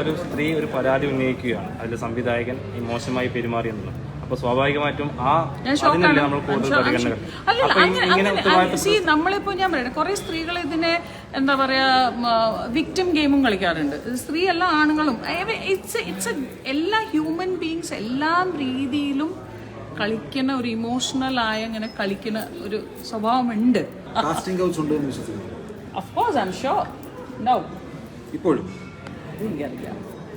ഒരു സ്ത്രീ ഒരു പരാതി ഉന്നയിക്കുകയാണ്. അതിൽ സംവിധായകൻ ഈ മോശമായി പെരുമാറിയെന്നുള്ളത് അപ്പൊ സ്വാഭാവികമായിട്ടും ആ അതിനല്ലേ നമ്മൾ കൂടുതൽ പരിഗണന നമ്മളിപ്പോ ഞാൻ പറയണ കുറെ സ്ത്രീകൾ ഇതിനെ എന്താ പറയാ വിക്ടിം ഗെയിമും കളിക്കാറുണ്ട്. സ്ത്രീ എല്ലാ ആണുങ്ങളും. ഇറ്റ്സ് ഇറ്റ്സ് എല്ലാ ഹ്യൂമൻ ബീങ്സ് എല്ലാ രീതിയിലും കളിക്കുന്ന ഒരു ഇമോഷണൽ ആയ ഇങ്ങനെ കളിക്കുന്ന ഒരു സ്വഭാവമുണ്ട്. കാസ്റ്റിംഗ് കൗച്ച് ഉണ്ട് എന്ന് വിശ്വസിക്കുന്നു? Of course I am sure no ഇപ്പോഴും. എനിക്കറിയില്ല.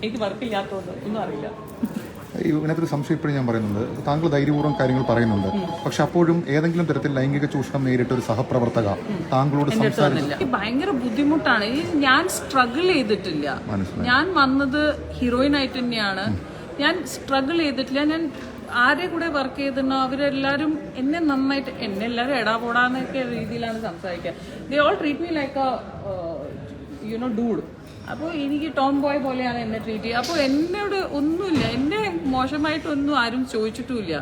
എനിക്ക് വർക്കില്ലാത്തതുകൊണ്ട് ഒന്നും അറിയില്ല. ഇതിനകത്തൊരു സംശയം ഇപ്പോഴും ഞാൻ പറയുന്നുണ്ട്. താങ്കൾ ധൈര്യപൂർവം കാര്യങ്ങൾ പറയുന്നുണ്ട്. പക്ഷെ അപ്പോഴും ഏതെങ്കിലും തരത്തിൽ ലൈംഗിക ചൂഷണം നേരിട്ട ഒരു സഹപ്രവർത്തക താങ്കളോട് സംസാരിച്ചു. ഭയങ്കര ബുദ്ധിമുട്ടാണ്. ഞാൻ സ്ട്രഗിൾ ചെയ്തിട്ടില്ല. ഞാൻ വന്നത് ഹീറോയിൻ ആയിട്ട് തന്നെയാണ്. ഞാൻ സ്ട്രഗിൾ ചെയ്തിട്ടില്ല. ഞാൻ ആരെ കൂടെ വർക്ക് ചെയ്തിരുന്നോ? അവരെല്ലാരും എന്നെ നന്നായിട്ട് എന്നെ എല്ലാവരും എടാ പോടാന്നൊക്കെ രീതിയിലാണ് സംസാരിക്കുക. They all treat me like you know dude അപ്പോൾ എനിക്ക് ടോം ബോയ് പോലെയാണ് എന്നെ ട്രീറ്റ് ചെയ്യുക അപ്പോൾ എന്നോട് ഒന്നുമില്ല. എന്നെ മോശമായിട്ടൊന്നും ആരും ചോദിച്ചിട്ടുമില്ല.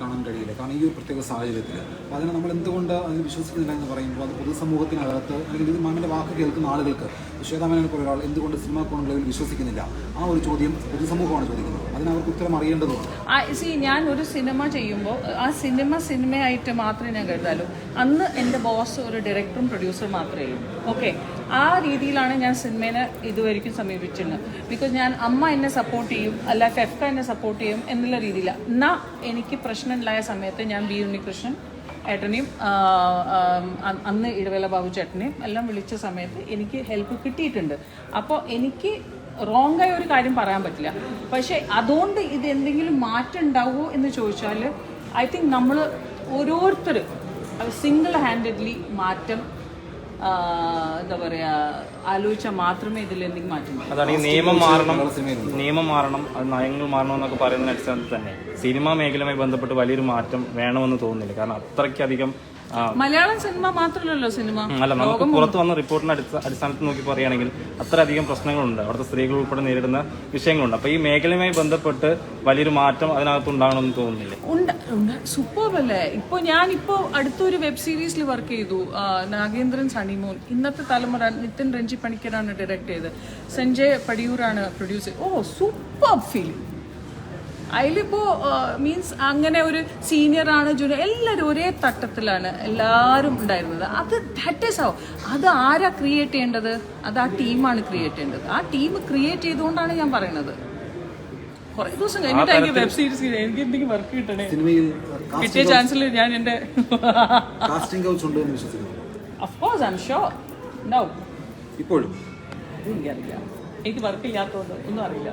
കാണാൻ കഴിയില്ല. കാരണം ഈ ഒരു പ്രത്യേക സാഹചര്യത്തിൽ അതിനെ നമ്മൾ എന്തുകൊണ്ട് അതിൽ വിശ്വസിക്കുന്നില്ല എന്ന് പറയുമ്പോൾ അത് പൊതുസമൂഹത്തിനകത്ത് അല്ലെങ്കിൽ ഇത് മാമിന്റെ വാക്ക് കേൾക്കുന്ന ആളുകൾക്ക് ശ്വേതാമേനെ പോലെ ഒരാൾ എന്തുകൊണ്ട് സിനിമാ കോൺക്ലേവിൽ വിശ്വസിക്കുന്നില്ല? ആ ഒരു ചോദ്യം പൊതുസമൂഹമാണ് ചോദിക്കുന്നത്. അതിനവർക്ക് ഉത്തരം അറിയേണ്ടതുണ്ട്. സി ഞാൻ ഒരു സിനിമ ചെയ്യുമ്പോൾ ആ സിനിമ സിനിമയായിട്ട് മാത്രമേ ഞാൻ കരുതാലൂ. അന്ന് എന്റെ ബോസ് ഒരു ഡയറക്ടറും പ്രൊഡ്യൂസറും മാത്രമേ ഉള്ളൂ. ഓക്കെ ആ രീതിയിലാണ് ഞാൻ സിനിമേനെ ഇതുവരെയ്ക്കും സമീപിച്ചിരുന്നത്. ബിക്കോസ് ഞാൻ അമ്മ എന്നെ സപ്പോർട്ട് ചെയ്യും അല്ല ഫെഫ്ക എന്നെ സപ്പോർട്ട് ചെയ്യും എന്നുള്ള രീതിയിലാണ് എന്നാൽ എനിക്ക് പ്രശ്നമില്ലായ സമയത്ത് ഞാൻ ബി ഉണ്ണികൃഷ്ണൻ ഏട്ടനെയും അന്ന് ഇടവേള ബാബു ചേട്ടനെയും എല്ലാം വിളിച്ച സമയത്ത് എനിക്ക് ഹെൽപ്പ് കിട്ടിയിട്ടുണ്ട്. അപ്പോൾ എനിക്ക് റോങ് ആയ ഒരു കാര്യം പറയാൻ പറ്റില്ല. പക്ഷേ അതുകൊണ്ട് ഇത് എന്തെങ്കിലും മാറ്റം ഉണ്ടാവുമോ എന്ന് ചോദിച്ചാൽ ഐ തിങ്ക് നമ്മൾ ഓരോരുത്തർ സിംഗിൾ ഹാൻഡഡ്ലി മാറ്റം എന്താ പറയാ ആലോചിച്ചാൽ മാത്രമേ ഇതിൽ എന്തെങ്കിലും മാറ്റം അതാണ് ഈ നിയമം മാറണം. നിയമം മാറണം അത് നയങ്ങൾ മാറണം എന്നൊക്കെ പറയുന്ന അടിസ്ഥാനത്തിൽ തന്നെ സിനിമാ മേഖലയുമായി ബന്ധപ്പെട്ട് വലിയൊരു മാറ്റം വേണമെന്ന് തോന്നുന്നില്ല. കാരണം അത്രയ്ക്കധികം മലയാളം സിനിമ മാത്രമല്ലല്ലോ സിനിമ. അല്ല നമുക്ക് പുറത്ത് വന്ന റിപ്പോർട്ടിന്റെ അടിസ്ഥ- അടിസ്ഥാനത്തിൽ നോക്കി പറയുകയാണെങ്കിൽ അത്രയധികം പ്രശ്നങ്ങളുണ്ട്. അവിടുത്തെ സ്ത്രീകൾ ഉൾപ്പെടെ നേരിടുന്ന വിഷയങ്ങളുണ്ട്. അപ്പൊ ഈ മേഖലയുമായി ബന്ധപ്പെട്ട് വലിയൊരു മാറ്റം അതിനകത്ത് ഉണ്ടാകണമെന്ന് തോന്നുന്നില്ല സൂപ്പർ അല്ലേ? ഇപ്പൊ ഞാൻ ഇപ്പോ അടുത്തൊരു വെബ് സീരീസിൽ വർക്ക് ചെയ്തു. നാഗേന്ദ്രൻ സണിമോൻ ഇന്നത്തെ തലമുറ നിതിൻ രഞ്ജി പണിക്കരാണ് ഡയറക്ട് ചെയ്തത്. സഞ്ജയ് പടിയൂരാണ് പ്രൊഡ്യൂസ് ഓ സൂപ്പർ ഫീലിംഗ് അതിലിപ്പോ മീൻസ് അങ്ങനെ ഒരു സീനിയർ ആണ് ജൂനിയർ എല്ലാവരും ഒരേ തട്ടത്തിലാണ് എല്ലാവരും ഉണ്ടായിരുന്നത്. അത് ദാറ്റ് ഈസ് ഹൗ അത് ആരാ ക്രിയേറ്റ് ചെയ്യേണ്ടത്? അത് ആ ടീമാണ് ക്രിയേറ്റ് ചെയ്യേണ്ടത്. ആ ടീം ക്രിയേറ്റ് ചെയ്തുകൊണ്ടാണ് ഞാൻ പറയുന്നത്. കുറേ ദിവസം കഴിഞ്ഞിട്ട് എനിക്ക് വെബ് സീരീസ് എനിക്ക് എന്തെങ്കിലും വർക്ക് കിട്ടണേ. കിട്ടിയ ചാൻസിൽ ഞാൻ എന്റെ കാസ്റ്റിംഗ് കൗച്ച് ഉണ്ട് എന്ന് വിശ്വസിക്കുന്നു. Of course I am sure no ഇപ്പോഴും എനിക്കറിയില്ല എനിക്ക് വർക്ക് ഇല്ലാത്തതുകൊണ്ട് ഒന്നും അറിയില്ല.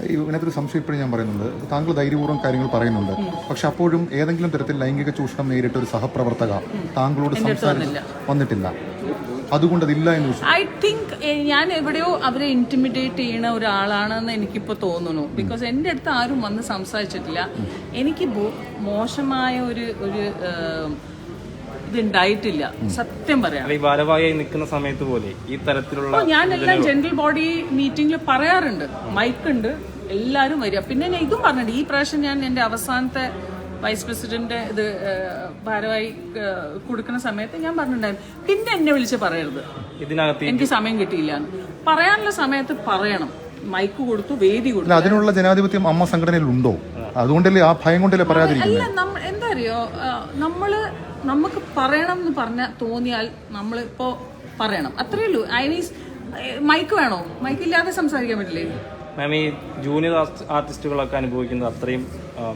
ഇതിനകത്തൊരു സംശയം ഇപ്പോഴും ഞാൻ പറയുന്നുണ്ട്. താങ്കൾ ധൈര്യപൂർവം കാര്യങ്ങൾ പറയുന്നുണ്ട്. പക്ഷെ അപ്പോഴും ഏതെങ്കിലും തരത്തിൽ ലൈംഗിക ചൂഷണം നേരിട്ട ഒരു സഹപ്രവർത്തക താങ്കളോട് സംസാരിച്ച് വന്നിട്ടില്ല. അതുകൊണ്ട് അതില്ല എന്ന് ഐ തിങ്ക് ഞാൻ എവിടെയോ അവരെ ഇന്റിമിഡേറ്റ് ചെയ്യുന്ന ഒരാളാണെന്ന് എനിക്കിപ്പോൾ തോന്നുന്നു. ബിക്കോസ് എന്റെ അടുത്ത് ആരും വന്ന് സംസാരിച്ചിട്ടില്ല. എനിക്ക് മോശമായ ഒരു ഒരു ഇതുണ്ടായിട്ടില്ല. സത്യം പറയാം. ഈ ഭാരവാഹിയായി നിൽക്കുന്ന സമയത്ത് പോലെ ഈ തരത്തിലുള്ള ഞാനെല്ലാം ജനറൽ ബോഡി മീറ്റിംഗിൽ പറയാറുണ്ട്. മൈക്ക് ഉണ്ട്. എല്ലാവരും വരിക. പിന്നെ ഞാൻ ഇതും പറഞ്ഞിട്ടുണ്ട്. ഈ പ്രാവശ്യം ഞാൻ എന്റെ അവസാനത്തെ വൈസ് പ്രസിഡന്റ് ഇത് ഭാരമായി ഭാരവാഹി കൊടുക്കുന്ന സമയത്ത് ഞാൻ പറഞ്ഞിട്ടുണ്ടായിരുന്നു. പിന്നെ എന്നെ വിളിച്ച് പറയരുത്. ഇതിനകത്ത് എനിക്ക് സമയം കിട്ടിയില്ല പറയാനുള്ള സമയത്ത് പറയണം. മൈക്ക് കൊടുത്തു വേദി അല്ല കൊടുത്തു അതിനുള്ള ജനാധിപത്യം അമ്മ സംഘടനയിൽ ഉണ്ടോ അതുകൊണ്ടല്ലേ ആ ഭയം കൊണ്ടല്ലേ പറയാതിരിക്കുന്നത്? അല്ല നമ്മ എന്താ അറിയോ? നമ്മൾ നമുക്ക് പറയണം എന്ന് പറഞ്ഞ തോന്നിയാൽ നമ്മളിപ്പോ പറയണം. അത്രേ ഉള്ളൂ. ഐ മീൻസ് മൈക്ക് വേണോ? മൈക്ക് ഇല്ലാതെ സംസാരിക്കാൻ പറ്റില്ലേ? മാം ഈ ജൂനിയർ ആർട്ടി- ആർട്ടിസ്റ്റുകളൊക്കെ അനുഭവിക്കുന്നത് അത്രയും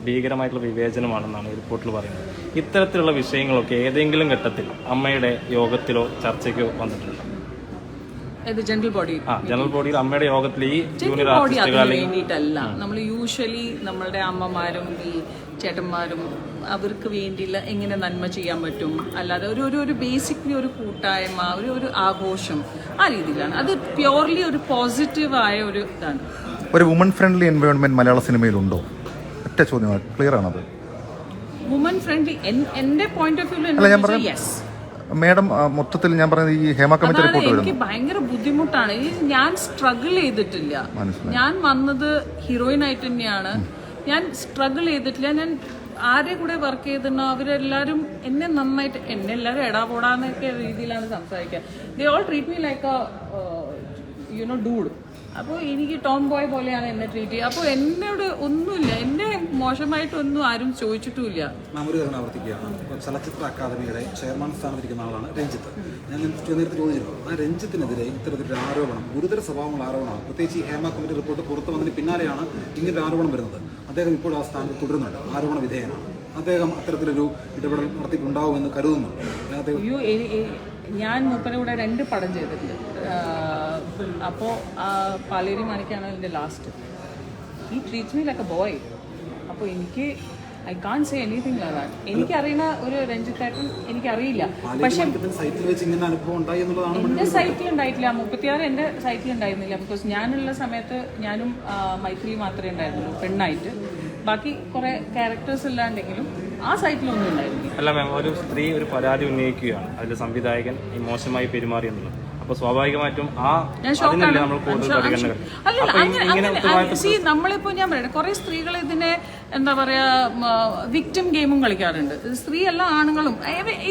ഭീകരമായിട്ടുള്ള വിവേചനമാണെന്നാണ് റിപ്പോർട്ടിൽ പറയുന്നത്. ഇത്തരത്തിലുള്ള വിഷയങ്ങളൊക്കെ ഏതെങ്കിലും ഘട്ടത്തിൽ അമ്മയുടെ യോഗത്തിലോ ചർച്ചയ്ക്കോ വന്നിട്ടുണ്ട്? ഇത് ജനറൽ ബോഡി ആ ജനറൽ ബോഡിയിൽ അമ്മയുടെ യോഗത്തിൽ ഈ ജൂനിയർ ജനറൽ ബോഡി അതിന് അല്ലെങ്കിൽ വേണ്ടിയിട്ടല്ല. നമ്മൾ യൂഷ്വലി നമ്മളുടെ അമ്മമാരും ഈ ചേട്ടന്മാരും അവർക്ക് വേണ്ടിയുള്ള എങ്ങനെ നന്മ ചെയ്യാൻ പറ്റും? അല്ലാതെ ഒരു ഒരു ഒരു ബേസിക്കലി ഒരു കൂട്ടായ്മ ഒരു ഒരു ആഘോഷം ആ രീതിയിലാണ്. അത് പ്യോർലി ഒരു പോസിറ്റീവായ ഒരു ഇതാണ്. ഒരു വുമൺ ഫ്രണ്ട്ലി എൻവയോൺമെന്റ് മലയാള സിനിമയിലുണ്ടോ? ഒറ്റ ചോദ്യമാണ്. ക്ലിയർ ആണത്? വുമൺ ഫ്രണ്ട്ലി എന്റെ പോയിന്റ് ഓഫ് അല്ല ഞാൻ വ്യൂ പറഞ്ഞ യെസ് മേഡം മൊത്തത്തിൽ ഞാൻ പറയുന്നത് ഈ ഹേമ കമ്മിറ്റി റിപ്പോർട്ട് എനിക്ക് ഭയങ്കര ബുദ്ധിമുട്ടാണ്. ഈ ഞാൻ സ്ട്രഗിൾ ചെയ്തിട്ടില്ല. ഞാൻ വന്നത് ഹീറോയിൻ ആയിട്ട് തന്നെയാണ്. ഞാൻ സ്ട്രഗിൾ ചെയ്തിട്ടില്ല. ഞാൻ ആരെ കൂടെ വർക്ക് ചെയ്തിരുന്നോ? അവരെല്ലാരും എന്നെ നന്നായിട്ട് എന്നെ എല്ലാവരും എടാ പോടാന്നൊക്കെ രീതിയിലാണ് സംസാരിക്കുക. They all treat me like you know dude അപ്പോൾ എനിക്ക് ടോം ബോയ് പോലെയാണ് എന്നെ ട്രീറ്റ് ചെയ്യുക. അപ്പോൾ എന്നോട് ഒന്നുമില്ല. എന്നെ മോശമായിട്ടൊന്നും ആരും ചോദിച്ചിട്ടുമില്ല. നാം ഒരു ആവർത്തിക്കുകയാണ്. ചലച്ചിത്ര അക്കാദമിയുടെ ചെയർമാൻ സ്ഥാനത്തിരിക്കുന്ന ആളാണ് രഞ്ജിത്ത്. ഞാൻ നേരത്തെ ചോദിച്ചിരുന്നു. ആ രഞ്ജിത്തിനെതിരെ ഇത്തരത്തിലൊരു ആരോപണം ഗുരുതര സ്വഭാവമുള്ള ആരോപണമാണ്. പ്രത്യേകിച്ച് ഈ ഹേമ കമ്മിറ്റി റിപ്പോർട്ട് പുറത്തു വന്നതിന് പിന്നാലെയാണ് ഇങ്ങനൊരു ആരോപണം വരുന്നത്. അദ്ദേഹം ഇപ്പോൾ ആ സ്ഥാനത്ത് തുടരുന്നുണ്ട്. ആരോപണ വിധേയനാണ്. അദ്ദേഹം അത്തരത്തിലൊരു ഇടപെടൽ നടത്തിയിട്ടുണ്ടാവുമെന്ന് കരുതുന്നു. അയ്യോ ഞാൻ മൂപ്പനെ കൂടെ രണ്ട് പടം ചെയ്തിട്ടുണ്ട്. അപ്പോൾ പാലേരി മാണിക്കാണ് എന്റെ ലാസ്റ്റ് ഈ മീ ലൈക്ക് എ ബോയ് അപ്പോൾ എനിക്ക് ഐ കാൺ സേ എനിത്തിങ് എനിക്ക് എനിക്കറിയുന്ന ഒരു രഞ്ജിത്തായിട്ട് എനിക്കറിയില്ല. പക്ഷെ എന്റെ സൈറ്റിൽ ഉണ്ടായിട്ടില്ല. മുപ്പത്തിയാറ് എന്റെ സൈറ്റിൽ ഉണ്ടായിരുന്നില്ല. ബിക്കോസ് ഞാനുള്ള സമയത്ത് ഞാനും മൈഥിലി മാത്രമേ ഉണ്ടായിരുന്നുള്ളൂ പെണ്ണായിട്ട്. ബാക്കി കുറെ ക്യാരക്ടേഴ്സ് ഇല്ലാണ്ടെങ്കിലും ആ സൈറ്റിലൊന്നും ഉണ്ടായിരുന്നില്ല. അല്ല മാം ഒരു സ്ത്രീ ഒരു പരാതി ഉന്നയിക്കുകയാണ്. അതിൽ സംവിധായകൻ മോശമായി പെരുമാറി എന്നുള്ളത്. അപ്പൊ സ്വാഭാവികമായിട്ടും ആ അതിനല്ലേ നമ്മൾ കൂടുതൽ പരിഗണന നമ്മളിപ്പോ ഞാൻ പറയട്ടെ കുറെ സ്ത്രീകൾ ഇതിനെ എന്താ പറയാ വിക്ടിം ഗെയിമും കളിക്കാറുണ്ട്. സ്ത്രീ എല്ലാ ആണുങ്ങളും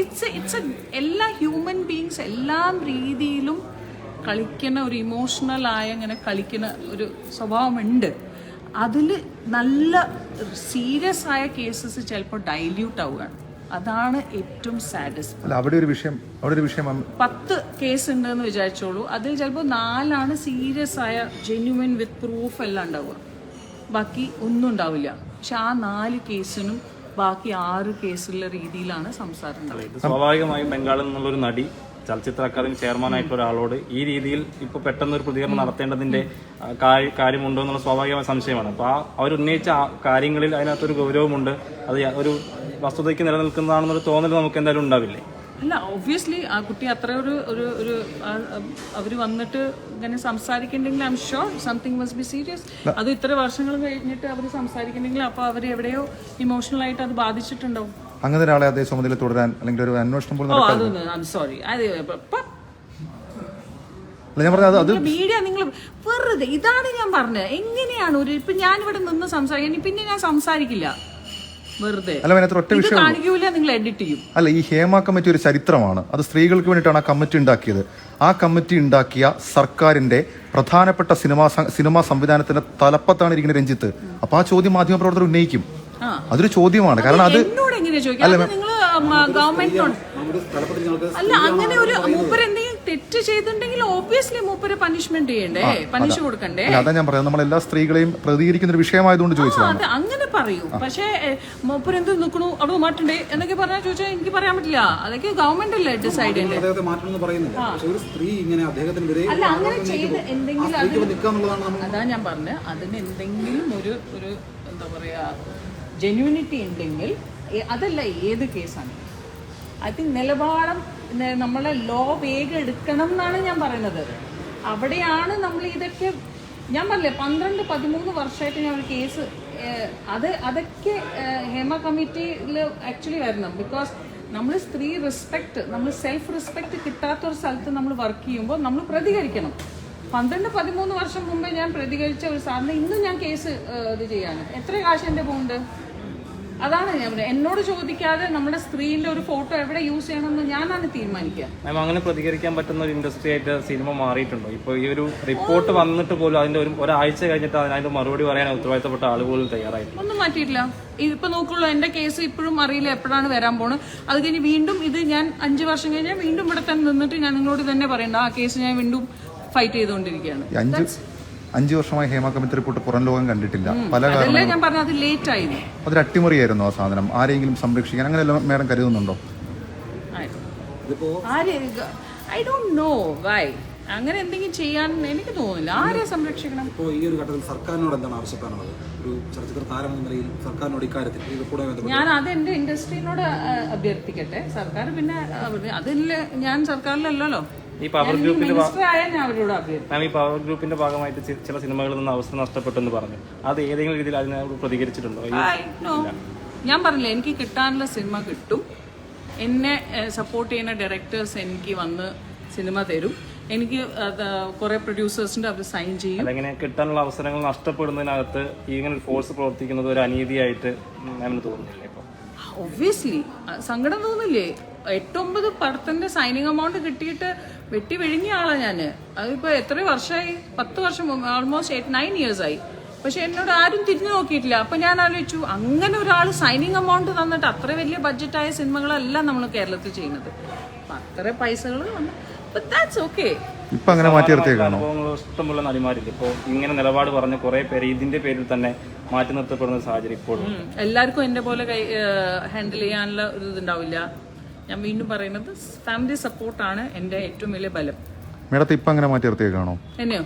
ഇറ്റ്സ് ഇറ്റ്സ് എല്ലാ ഹ്യൂമൻ ബീങ്സ് എല്ലാ രീതിയിലും കളിക്കുന്ന ഒരു ഇമോഷണൽ ആയ ഇങ്ങനെ കളിക്കുന്ന ഒരു സ്വഭാവമുണ്ട്. അതിൽ നല്ല സീരിയസ് ആയ കേസസ് ചിലപ്പോൾ ഡൈല്യൂട്ട് ആവുകയാണ്. അതാണ് ഏറ്റവും സാഡസ്റ്റ് അവിടെ ഒരു വിഷയം അവിടെ ഒരു വിഷയം പത്ത് കേസ് ഉണ്ടെന്ന് വിചാരിച്ചോളൂ. അതിൽ ചിലപ്പോൾ നാലാണ് സീരിയസ് ആയ ജെന്യുവൻ വിത്ത് പ്രൂഫ് എല്ലാം ഉണ്ടാവുക. ബാക്കി ഒന്നും ഉണ്ടാവില്ല. പക്ഷെ ആ നാല് കേസിനും ബാക്കി ആറ് കേസുള്ള രീതിയിലാണ് സംസാരം സ്വാഭാവികമായും ബംഗാളിൽ നിന്നുള്ള നടി ചലച്ചിത്ര അക്കാദമി ചെയർമാനായിട്ടുള്ള ഒരാളോട് ഈ രീതിയിൽ ഇപ്പൊ പെട്ടെന്ന് ഒരു പ്രതികരണം നടത്തേണ്ടതിന്റെ കാര്യം- കാര്യമുണ്ടോ എന്നുള്ള സ്വാഭാവികമായ സംശയമാണ്. അപ്പൊ ആ അവർ ഉന്നയിച്ച ആ കാര്യങ്ങളിൽ അതിനകത്തൊരു ഗൗരവമുണ്ട്. അത് ഒരു വസ്തുതയ്ക്ക് നിലനിൽക്കുന്നതാണെന്നൊരു തോന്നൽ നമുക്ക് എന്തായാലും ഉണ്ടാവില്ലേ? അല്ല ഒബ്വിയസ്ലി ആ കുട്ടി അത്ര ഒരു ഒരു ഒരു അവർ വന്നിട്ട് ഇങ്ങനെ സംസാരിക്കണ്ടെങ്കിൽ I am sure something must be serious അത് ഇത്ര വർഷങ്ങൾ കഴിഞ്ഞിട്ട് അവർ സംസാരിക്കണ്ടെങ്കിൽ അപ്പോൾ അവർ എവിടെയോ ഇമോഷണൽ ആയിട്ട് അത് ബാധിച്ചിട്ടുണ്ടാവും. അങ്ങനെ ഒരാളെ അതേ സമയത്തിൽ തുടരാൻ അല്ലെങ്കിൽ ഒരു അന്വേഷണം പോലും അതൊന്നും ഐ ആം സോറി അതെ ഞാൻ പറഞ്ഞത് അത് മീഡിയ നിങ്ങൾ വെറുതെ ഇതാണ് ഞാൻ പറഞ്ഞത്. എങ്ങനെയാണ് ഒരു ഇപ്പൊ ഇവിടെ നിന്ന് സംസാരിക്കാൻ പിന്നെ ഞാൻ സംസാരിക്കില്ല. വെറുതെ. അല്ല അതിനകത്ത് ഒറ്റ വിഷയം കാണിക്കൂല നിങ്ങൾ എഡിറ്റ് ചെയ്യും. അല്ല ഈ ഹേമ കമ്മിറ്റി ഒരു ചരിത്രമാണ്. അത് സ്ത്രീകൾക്ക് വേണ്ടിയിട്ടാണ് ആ കമ്മിറ്റി ഉണ്ടാക്കിയത്. ആ കമ്മിറ്റി ഉണ്ടാക്കിയ സർക്കാരിന്റെ പ്രധാനപ്പെട്ട സിനിമാ സിനിമാ സംവിധാനത്തിന്റെ തലപ്പത്താണ് ഇരിക്കുന്ന രഞ്ജിത്ത്. അപ്പൊ ആ ചോദ്യം മാധ്യമ പ്രവർത്തകർ ഉന്നയിക്കും. ആ. അതൊരു ചോദ്യമാണ്. കാരണം അത് അല്ല അല്ല അങ്ങനെ ഒരു മൂപ്പര് എന്തെങ്കിലും തെറ്റ് ചെയ്തിട്ടുണ്ടെങ്കിൽ ഓബിയസ്ലി മൂപ്പര് പനിഷ്മെന്റ് ചെയ്യണ്ടേ? പണിഷ് കൊടുക്കണ്ടേ? അതാ ഞാൻ പറയുന്നത് നമ്മൾ എല്ലാ സ്ത്രീകളെയും പ്രതികരിക്കുന്ന ഒരു വിഷയമായതുകൊണ്ട് ചോദിച്ചതാണ്. അങ്ങനെ പറയൂ. പക്ഷേ മൂപ്പര് എന്ത് നിൽക്കണു അവിടെ മാറ്റണ്ടേ? എന്നൊക്കെ പറഞ്ഞാൽ ചോദിച്ചാൽ എനിക്ക് പറയാൻ പറ്റില്ല. അതൊക്കെ ഗവൺമെന്റ് അല്ലേ ഡിസൈഡ് അല്ല അങ്ങനെ ചെയ്ത് എന്തെങ്കിലും അതാ ഞാൻ പറഞ്ഞ. അതിന് എന്തെങ്കിലും ഒരു ഒരു എന്താ പറയാ ജെന്യൂനിറ്റി ഉണ്ടെങ്കിൽ അതല്ല ഏത് കേസാണ്. ഐ തിങ്ക് നിലപാടം നമ്മളെ ലോ വേഗം എടുക്കണം എന്നാണ് ഞാൻ പറയുന്നത്. അവിടെയാണ് നമ്മൾ ഇതൊക്കെ ഞാൻ പറഞ്ഞില്ലേ പന്ത്രണ്ട് പതിമൂന്ന് വർഷമായിട്ട് ഞാൻ ഒരു കേസ് അത് അതൊക്കെ ഹേമ കമ്മിറ്റിയിൽ ആക്ച്വലി വരണം. ബിക്കോസ് നമ്മൾ സ്ത്രീ റെസ്പെക്ട് നമ്മൾ സെൽഫ് റെസ്പെക്ട് കിട്ടാത്ത ഒരു സ്ഥലത്ത് നമ്മൾ വർക്ക് ചെയ്യുമ്പോൾ നമ്മൾ പ്രതികരിക്കണം. പന്ത്രണ്ട് പതിമൂന്ന് വർഷം മുമ്പേ ഞാൻ പ്രതികരിച്ച ഒരു സാധനം ഇന്നും ഞാൻ കേസ് ഇത് ചെയ്യാണ് എത്ര കാശ് എന്റെ പോകുന്നുണ്ട് അതാണ് ഞാൻ പറഞ്ഞത്. എന്നോട് ചോദിക്കാതെ നമ്മുടെ സ്ത്രീന്റെ ഒരു ഫോട്ടോ എവിടെ യൂസ് ചെയ്യണമെന്ന് ഞാനാണ് തീരുമാനിക്കുക. മാം അങ്ങനെ പ്രതികരിക്കാൻ പറ്റുന്ന ഒരു ഇൻഡസ്ട്രി ആയിട്ട് സിനിമ മാറിയിട്ടുണ്ടോ? ഇപ്പൊ ഈ ഒരു റിപ്പോർട്ട് വന്നിട്ട് പോലും അതിന്റെ ഒരു ഒരാഴ്ച കഴിഞ്ഞിട്ട് അതിനായിട്ട് മറുപടി പറയാൻ ഉത്തരവാദിത്തപ്പെട്ട ആളുകൾ തയ്യാറായി ഒന്നും മാറ്റിയിട്ടില്ല. ഇപ്പൊ നോക്കുള്ളൂ എന്റെ കേസ് ഇപ്പോഴും അറിയില്ല എപ്പോഴാണ് വരാൻ പോണ് അത് കഴിഞ്ഞ് വീണ്ടും ഇത് ഞാൻ അഞ്ചു വർഷം കഴിഞ്ഞാൽ വീണ്ടും ഇവിടെ തന്നെ നിന്നിട്ട് ഞാൻ നിങ്ങളോട് തന്നെ പറയണ്ട ആ കേസ് ഞാൻ വീണ്ടും ഫൈറ്റ് ചെയ്തുകൊണ്ടിരിക്കുകയാണ്. അഞ്ച് വർഷമായി ഹേമ കമ്മിറ്റി റിപ്പോർട്ട് പുറം ലോകം കണ്ടിട്ടില്ല. പല ആയിരുന്നു അതൊരു അട്ടിമറിയായിരുന്നു ആ സാധനം. ആരെങ്കിലും സംരക്ഷിക്കാൻ അങ്ങനെ എല്ലാം മേഡം കരുതുന്നുണ്ടോ? ഐ ഡോണ്ട് നോ വൈ അങ്ങനെ എന്തെങ്കിലും ചെയ്യാൻ എനിക്ക് തോന്നുന്നില്ല. ആരെ സംരക്ഷിക്കണം? ഇപ്പോൾ ഈ ഒരു ഘട്ടത്തിൽ സർക്കാരിനോട് എന്താണ് ആവശ്യപ്പെടാനുള്ളത്? ഒരു ചലച്ചിത്ര താരം എന്ന നിലയിൽ സർക്കാരിനോട് ഇക്കാര്യത്തിൽ ഇത് കൂടെ ഞാൻ അത് എന്റെ ഇൻഡസ്ട്രിനോട് അഭ്യർത്ഥിക്കട്ടെ. സർക്കാർ പിന്നെ അതിൽ ഞാൻ സർക്കാരിലല്ലല്ലോ. ഈ പവർ ഗ്രൂപ്പിന്റെ മാം ഈ പവർ ഗ്രൂപ്പിന്റെ ഭാഗമായിട്ട് ചില സിനിമകളിൽ നിന്ന് അവസ്ഥ നഷ്ടപ്പെട്ടെന്ന് പറഞ്ഞു. അത് ഏതെങ്കിലും രീതിയിൽ അതിനോട് പ്രതികരിച്ചിട്ടുണ്ടോ. ഞാൻ പറഞ്ഞില്ല എനിക്ക് കിട്ടാനുള്ള സിനിമ കിട്ടും. എന്നെ സപ്പോർട്ട് ചെയ്യുന്ന ഡയറക്ടേഴ്സ് എനിക്ക് വന്ന് സിനിമ തരും. എനിക്ക് കുറെ പ്രൊഡ്യൂസേഴ്സിന്റെ അവർ സൈൻ ചെയ്യും. അതെങ്ങനെ കിട്ടാനുള്ള അവസരങ്ങൾ നഷ്ടപ്പെടുന്നതിനകത്ത് ഇങ്ങനെ ഫോഴ്സ് പ്രവർത്തിക്കുന്നത് ഒരു അനീതിയായിട്ട് മാമിന് തോന്നുന്നില്ല ഒബ്വിയസ്ലി സങ്കടം തോന്നില്ലേ? എട്ടൊമ്പത് പടത്തിന്റെ സൈനിങ് എമൗണ്ട് കിട്ടിയിട്ട് വെട്ടി വിഴുങ്ങിയ ആളാണ് ഞാൻ. അതിപ്പോ എത്ര വർഷമായി പത്ത് വർഷം ഓൾമോസ്റ്റ് എയ്റ്റ് നയൻ ഇയേഴ്സ് ആയി. പക്ഷെ എന്നോട് ആരും തിരിഞ്ഞു നോക്കിയിട്ടില്ല. അപ്പൊ ഞാൻ ആലോചിച്ചു അങ്ങനെ ഒരാൾ സൈനിങ് എമൗണ്ട് തന്നിട്ട് അത്ര വലിയ ബഡ്ജറ്റായ സിനിമകളല്ല നമ്മൾ കേരളത്തിൽ ചെയ്യുന്നത്. അപ്പൊ അത്ര പൈസകൾ ദാറ്റ്സ് ഓക്കെ ഇപ്പൊ അങ്ങനെ മാറ്റി നിർത്തിയേക്കാണോ ഇഷ്ടമുള്ള നടിമാരില്ല? ഇപ്പൊ ഇങ്ങനെ നിലപാട് പറഞ്ഞ കുറെ പേര് ഇതിന്റെ പേരിൽ തന്നെ മാറ്റി നിർത്തപ്പെടുന്ന സാഹചര്യം ഇപ്പോഴും എല്ലാവർക്കും എന്റെ പോലെ കൈ ഹാൻഡിൽ ചെയ്യാനുള്ള ഒരു ഇതുണ്ടാവില്ല. ഞാൻ വീണ്ടും പറയുന്നത് ഫാമിലി സപ്പോർട്ടാണ് എന്റെ ഏറ്റവും വലിയ ബലം. മേഡത്തെ ഇപ്പൊ അങ്ങനെ മാറ്റി നിർത്തിയേക്കാണോ എന്നെയോ?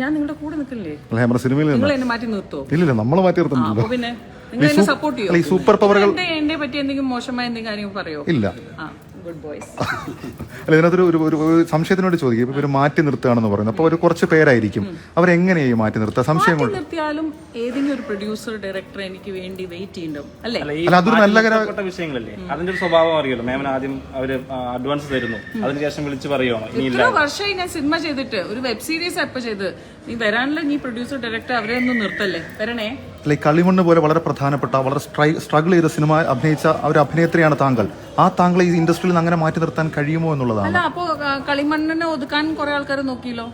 ഞാൻ നിങ്ങളുടെ കൂടെ നിൽക്കില്ലേ? അല്ല നമ്മുടെ സിനിമയിൽ നിങ്ങൾ എന്നെ മാറ്റി നിർത്തോ? ഇല്ല നമ്മൾ മാറ്റി നിർത്തുന്നില്ലല്ലോ പിന്നെ നിങ്ങൾ എന്നെ സപ്പോർട്ട് ചെയ്യോ? സൂപ്പർ പവറുകൾ എന്നെ പറ്റി എന്തെങ്കിലും മോശമായ എന്തെങ്കിലും പറയോ? ഇല്ല. ആ. ഗുഡ് ബോയ്സ് അല്ല ഇതിനകത്തൊരു ഒരു സംശയത്തിനോട് ചോദിക്കും. ഇപ്പൊ ഇവർ മാറ്റി നിർത്തുകയാണെന്ന് പറയുന്നത് അപ്പൊ ഒരു കുറച്ച് പേരായിരിക്കും. അവരെങ്ങനെയായി മാറ്റി നിർത്തുക? സംശയം കൊണ്ട്. നിർത്തിയാലും ഏതെങ്കിലും ഒരു പ്രൊഡ്യൂസർ ഡയറക്ടർ എനിക്ക് വേണ്ടി വെയിറ്റ് ചെയ്യണ്ടാവും അല്ലേ? അല്ല അതൊരു നല്ല കാര്യപ്പെട്ട വിഷയങ്ങളല്ലേ? അതിന്റെ ഒരു സ്വഭാവം അറിയല്ലോ മാമിന് ആദ്യം അവർ അഡ്വാൻസ് തരുന്നു. അതിനുശേഷം വിളിച്ച് പറയുവാണോ ഇനി ഇത്ര വർഷമായി ഞാൻ സിനിമ ചെയ്തിട്ട് ഒരു വെബ് സീരീസ് എപ്പോ ചെയ്ത്. നീ വരാനുള്ള നീ പ്രൊഡ്യൂസർ ഡയറക്ടർ അവരെ ഒന്നും നിർത്തല്ലേ? വരണേ? അല്ല ഈ കളിമണ്ണ് പോലെ വളരെ പ്രധാനപ്പെട്ട വളരെ സ്ട്രഗിൾ ചെയ്ത സിനിമ അഭിനയിച്ച ഒരു അഭിനേത്രിയാണ് താങ്കൾ. ആ താങ്കളെ ഈ ഇൻഡസ്ട്രിയിൽ അങ്ങനെ മാറ്റി നിർത്താൻ കഴിയുമോ എന്നുള്ളതാണ്. അപ്പോ കളിമണ്ണിനെ ഒതുക്കാൻ കുറെ ആൾക്കാർ നോക്കിയല്ലോ?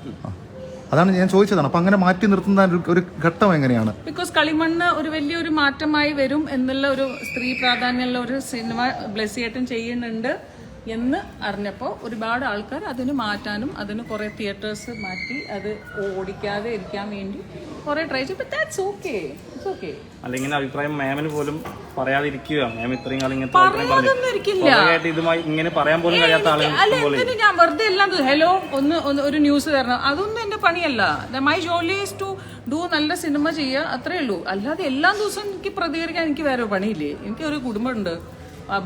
അതാണ് ഞാൻ ചോദിച്ചതാണ്. അപ്പൊ അങ്ങനെ മാറ്റി നിർത്തുന്ന ഒരു- ഒരു ഘട്ടം എങ്ങനെയാണ്? ബിക്കോസ് കളിമണ്ണ് ഒരു വലിയൊരു മാറ്റമായി വരും എന്നുള്ള ഒരു സ്ത്രീ പ്രാധാന്യമുള്ള ഒരു സിനിമ ബ്ലെസ്സിയേട്ടൻ ചെയ്യുന്നുണ്ട്. എന്ന് അറിഞ്ഞപ്പോൾ ഒരുപാട് ആൾക്കാർ അതിന് മാറ്റാനും അതിന് കുറേ തിയേറ്റേഴ്സ് മാറ്റി അത് ഓടിക്കാതെ ഇരിക്കാൻ വേണ്ടി കുറേ ട്രൈ ചെയ്തു. ദാറ്റ്സ് ഓക്കെ ഓക്കെ അല്ലെങ്കിൽ അഭിപ്രായം മാമിന് പോലും പറയാതിരിക്കുക. മാം ഇത്രയും കാലം ഇങ്ങനത്തെ ഇതുമായി ഇങ്ങനെ പറയാൻ പോലും കഴിയാത്ത ആളുകൾ ഞാൻ വെറുതെ എല്ലാം ഹലോ ഒന്ന് ഒരു ന്യൂസ് തരണം. അതൊന്നും എന്റെ പണിയല്ല. മൈ ജോലി ഈസ് ടു ഡു നല്ല സിനിമ ചെയ്യുക. അത്രേ ഉള്ളൂ. അല്ലാതെ എല്ലാ ദിവസവും എനിക്ക് പ്രതികരിക്കാൻ എനിക്ക് വേറെ പണിയില്ലേ? എനിക്ക് ഒരു കുടുംബമുണ്ട്.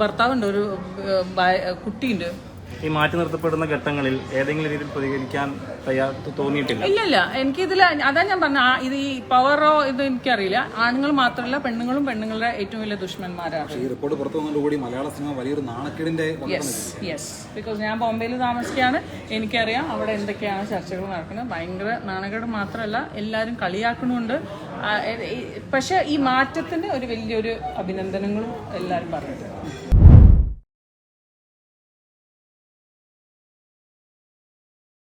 ഭർത്താവുണ്ട് ഒരു കുട്ടിയുണ്ട്. ഈ മാറ്റി നിർത്തപ്പെടുന്ന ഘട്ടങ്ങളിൽ ഏതെങ്കിലും രീതിയിൽ പ്രതികരിക്കാൻ തയ്യാർ തോന്നിയിട്ടില്ല? ഇല്ലല്ല. ഇല്ല എനിക്കിതിൽ അതാ ഞാൻ പറഞ്ഞ ഇത് ഈ പവറോ ഇത് എനിക്കറിയില്ല. ആണുങ്ങൾ മാത്രമല്ല പെണ്ണുങ്ങളും പെണ്ണുങ്ങളുടെ ഏറ്റവും വലിയ ദുഷ്മന്മാരാണ്. ഈ റിപ്പോർട്ട് പുറത്തു വന്നതോടുകൂടി മലയാള സിനിമ വലിയൊരു നാണക്കേടിന്റെ യെസ് യെസ് ബിക്കോസ് ഞാൻ ബോംബെയിൽ താമസിക്കുകയാണ്. എനിക്കറിയാം അവിടെ എന്തൊക്കെയാണ് ചർച്ചകൾ നടക്കുന്നത്. ഭയങ്കര നാണക്കേട് മാത്രമല്ല എല്ലാവരും കളിയാക്കണമുണ്ട് പക്ഷേ ഈ- പക്ഷെ ഈ മാറ്റത്തിന് ഒരു വലിയൊരു അഭിനന്ദനങ്ങളും എല്ലാവരും പറഞ്ഞിട്ടുണ്ട്.